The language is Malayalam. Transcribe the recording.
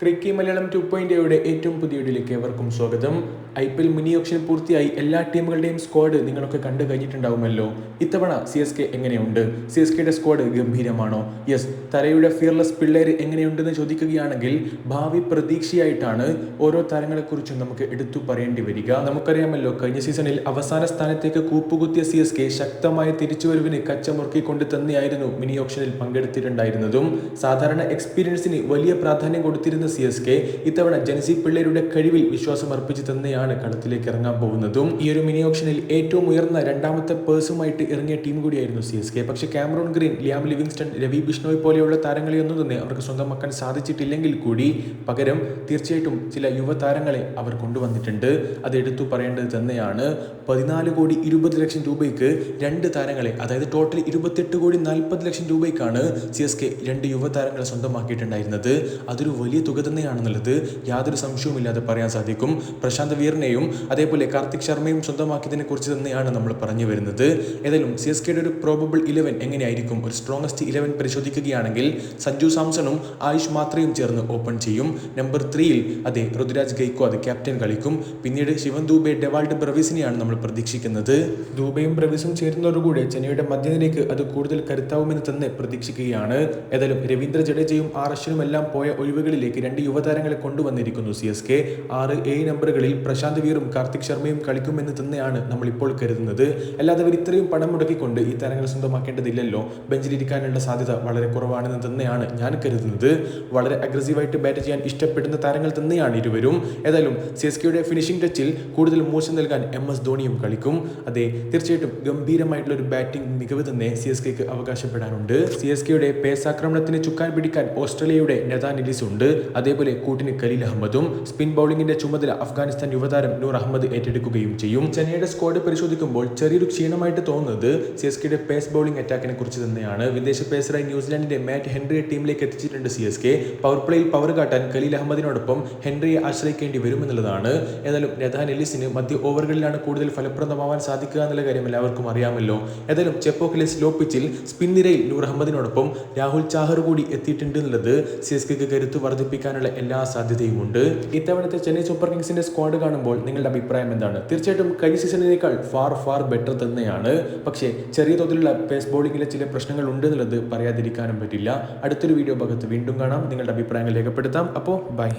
ക്രിക്കി മലയാളം ടു പോയിന്റ് എയുടെ ഏറ്റവും പുതിയ വീഡിയോയിലേക്ക് ഏവർക്കും സ്വാഗതം. I P L mini auction പൂർത്തിയായി. എല്ലാ ടീമുകളുടെയും സ്ക്വാഡ് നിങ്ങളൊക്കെ കണ്ടു കഴിഞ്ഞിട്ടുണ്ടാവുമല്ലോ. ഇത്തവണ സി എസ് കെ എങ്ങനെയുണ്ട്? സി എസ് കെയുടെ സ്ക്വാഡ് ഗംഭീരമാണോ? യെസ് തലയുടെ ഫിയർലെസ് പിള്ളേർ എങ്ങനെയുണ്ടെന്ന് ചോദിക്കുകയാണെങ്കിൽ ഭാവി പ്രതീക്ഷയായിട്ടാണ് ഓരോ താരങ്ങളെക്കുറിച്ചും നമുക്ക് എടുത്തു പറയേണ്ടി വരിക. നമുക്കറിയാമല്ലോ കഴിഞ്ഞ സീസണിൽ അവസാന സ്ഥാനത്തേക്ക് കൂപ്പുകുത്തിയ സി എസ് കെ ശക്തമായ തിരിച്ചുവരവിന് കച്ചമുറുക്കിക്കൊണ്ട് തന്നെയായിരുന്നു മിനി ഓപ്ഷനിൽ പങ്കെടുത്തിട്ടുണ്ടായിരുന്നതും. സാധാരണ എക്സ്പീരിയൻസിന് വലിയ പ്രാധാന്യം കൊടുത്തിരുന്ന സി എസ് കെ ഇത്തവണ ജനസി പിള്ളേരുടെ കഴിവിൽ വിശ്വാസം അർപ്പിച്ച് തന്നെയാണ് കളത്തിലേക്ക് ഇറങ്ങാൻ പോകുന്നതും. ഈ ഒരു മിനി ഓപ്ഷനിൽ ഏറ്റവും ഉയർന്ന രണ്ടാമത്തെ പേഴ്സുമായിട്ട് ഇറങ്ങിയ ടീം കൂടിയായിരുന്നു സി എസ് കെ പക്ഷെ Cameron Green Liam Livingstone Ravi Bishnoi പോലെയുള്ള താരങ്ങളെയൊന്നും തന്നെ അവർക്ക് സ്വന്തമാക്കാൻ സാധിച്ചിട്ടില്ലെങ്കിൽ കൂടി പകരം തീർച്ചയായിട്ടും ചില യുവതാരങ്ങളെ അവർ കൊണ്ടുവന്നിട്ടുണ്ട്. അത് എടുത്തു പറയേണ്ടത് തന്നെയാണ്. പതിനാല് കോടി ഇരുപത് ലക്ഷം രൂപയ്ക്ക് രണ്ട് താരങ്ങളെ അതായത് ടോട്ടൽ ഇരുപത്തെട്ട് കോടി നാൽപ്പത് ലക്ഷം രൂപയ്ക്കാണ് സി എസ് കെ രണ്ട് യുവതാരങ്ങളെ സ്വന്തമാക്കിയിട്ടുണ്ടായിരുന്നത്. അതൊരു വലിയ തുക തന്നെയാണെന്നുള്ളത് യാതൊരു സംശയവുമില്ലാതെ പറയാൻ സാധിക്കും. പ്രശാന്ത് വീറിനെയും അതേപോലെ കാർത്തിക് ശർമ്മയും സ്വന്തമാക്കിയതിനെ കുറിച്ച് തന്നെയാണ് നമ്മൾ പറഞ്ഞു വരുന്നത്. ഏതായാലും സി എസ് കെയുടെ ഒരു പ്രോബബിൾ ഇലവൻ എങ്ങനെയായിരിക്കും? ഒരു സ്ട്രോങ്ങസ്റ്റ് ഇലവൻ പരിശോധിക്കുകയാണെങ്കിൽ സഞ്ജു സാംസണും ആയുഷ് മാത്രയും ചേർന്ന് ഓപ്പൺ ചെയ്യും. നമ്പർ ത്രീയിൽ അതെ ഋതുരാജ് ഗൈക്കോ അത് ക്യാപ്റ്റൻ കളിക്കും. പിന്നീട് ശിവൻ ദൂബെ ഡെവാൾഡ് ബ്രവീസിനെയാണ് നമ്മൾ പ്രതീക്ഷിക്കുന്നത്. ദൂബയും ബ്രവീസും ചേരുന്നതോടുകൂടി ചെന്നൈയുടെ മധ്യനിരയ്ക്ക് അത് കൂടുതൽ കരുത്താവുമെന്ന് തന്നെ പ്രതീക്ഷിക്കുകയാണ്. ഏതായാലും രവീന്ദ്ര ജഡേജയും ആർ എല്ലാം പോയ ഒഴിവുകളിലേക്ക് രണ്ട് യുവതാരങ്ങളെ കൊണ്ടുവന്നിരിക്കുന്നു സി എസ് കെ ആറ് ഏഴ് നമ്പറുകളിൽ പ്രശാന്ത് വീറും കാർത്തിക് ശർമ്മയും കളിക്കുമെന്ന് തന്നെയാണ് നമ്മൾ ഇപ്പോൾ കരുതുന്നത്. അല്ലാതെ അവർ ഇത്രയും പണം മുടക്കിക്കൊണ്ട് ഈ താരങ്ങൾ സ്വന്തമാക്കേണ്ടതില്ലല്ലോ. ബെഞ്ചിലിരിക്കാനുള്ള സാധ്യത വളരെ കുറവാണെന്ന് തന്നെയാണ് ഞാൻ കരുതുന്നത്. വളരെ അഗ്രസീവായിട്ട് ബാറ്റ് ചെയ്യാൻ ഇഷ്ടപ്പെടുന്ന താരങ്ങൾ തന്നെയാണ് ഇരുവരും. ഏതായാലും സി എസ് കെയുടെ ഫിനിഷിംഗ് ടച്ചിൽ കൂടുതൽ മോശം നൽകാൻ എം എസ് ധോണിയും കളിക്കും. അതെ തീർച്ചയായിട്ടും ഗംഭീരമായിട്ടുള്ള ഒരു ബാറ്റിംഗ് മികവ് തന്നെ സി എസ് കെക്ക് അവകാശപ്പെടാനുണ്ട് സി എസ് കെയുടെ പേസാക്രമണത്തിന് ചുക്കാൻ പിടിക്കാൻ ഓസ്ട്രേലിയയുടെ നെതാനിലിസ് ഉണ്ട് അതേപോലെ കൂട്ടിന് കലീൽ അഹമ്മദും സ്പിൻ ബൗളിംഗിന്റെ ചുമതല അഫ്ഗാനിസ്ഥാൻ യുവതാരം നൂർ അഹമ്മദ് ഏറ്റെടുക്കുകയും ചെയ്യും. ചെന്നൈയുടെ സ്ക്വാഡ് പരിശോധിക്കുമ്പോൾ ചെറിയൊരു ക്ഷീണമായിട്ട് തോന്നുന്നത് സി എസ് കെയുടെ പേസ് ബൗളിംഗ് അറ്റാക്കിനെ കുറിച്ച് തന്നെയാണ്. വിദേശ പേസറായി ന്യൂസിലാൻഡിന്റെ മാറ്റ് ഹെൻറിയെ ടീമിലേക്ക് എത്തിച്ചിട്ടുണ്ട് സി എസ് കെ പവർ പ്ലേയിൽ പവർ കാട്ടാൻ കലീൽ അഹമ്മദിനോടൊപ്പം ഹെൻറിയെ ആശ്രയിക്കേണ്ടി വരുമെന്നുള്ളതാണ് ഏതായാലും രഥാൻ എല്ലിസിന് മധ്യ ഓവറുകളിലാണ് കൂടുതൽ ഫലപ്രദമാവാൻ സാധിക്കുക എന്നുള്ള കാര്യം എല്ലാവർക്കും അറിയാമല്ലോ. ഏതായാലും ചെപ്പോക്കിലെ സ്ലോ പിച്ചിൽ സ്പിൻ നിരയിൽ നൂർ അഹമ്മദിനോടൊപ്പം രാഹുൽ ചാഹർ കൂടി എത്തിയിട്ടുണ്ട് എന്നുള്ളത് സി എസ് കെക്ക് കരുത്ത് വർദ്ധിപ്പിക്കാനുള്ള എല്ലാ സാധ്യതയും ഉണ്ട്. ഇത്തവണത്തെ ചെന്നൈ സൂപ്പർ കിങ്സിന്റെ സ്ക്വാഡ് കാണുമ്പോൾ നിങ്ങളുടെ അഭിപ്രായം എന്താണ്? തീർച്ചയായിട്ടും കഴിഞ്ഞ സീസണിനേക്കാൾ ഫാർ ഫാർ ബെറ്റർ തന്നെയാണ്. പക്ഷേ ചെറിയ തോതിലുള്ള പേസ് ബോളിംഗിലെ ചില പ്രശ്നങ്ങൾ ഉണ്ട് എന്നുള്ളത് പറയാതിരിക്കാനും പറ്റില്ല. അടുത്തൊരു വീഡിയോ ഭാഗത്ത് വീണ്ടും കാണാം. നിങ്ങളുടെ അഭിപ്രായങ്ങൾ രേഖപ്പെടുത്താം. അപ്പോൾ ബൈ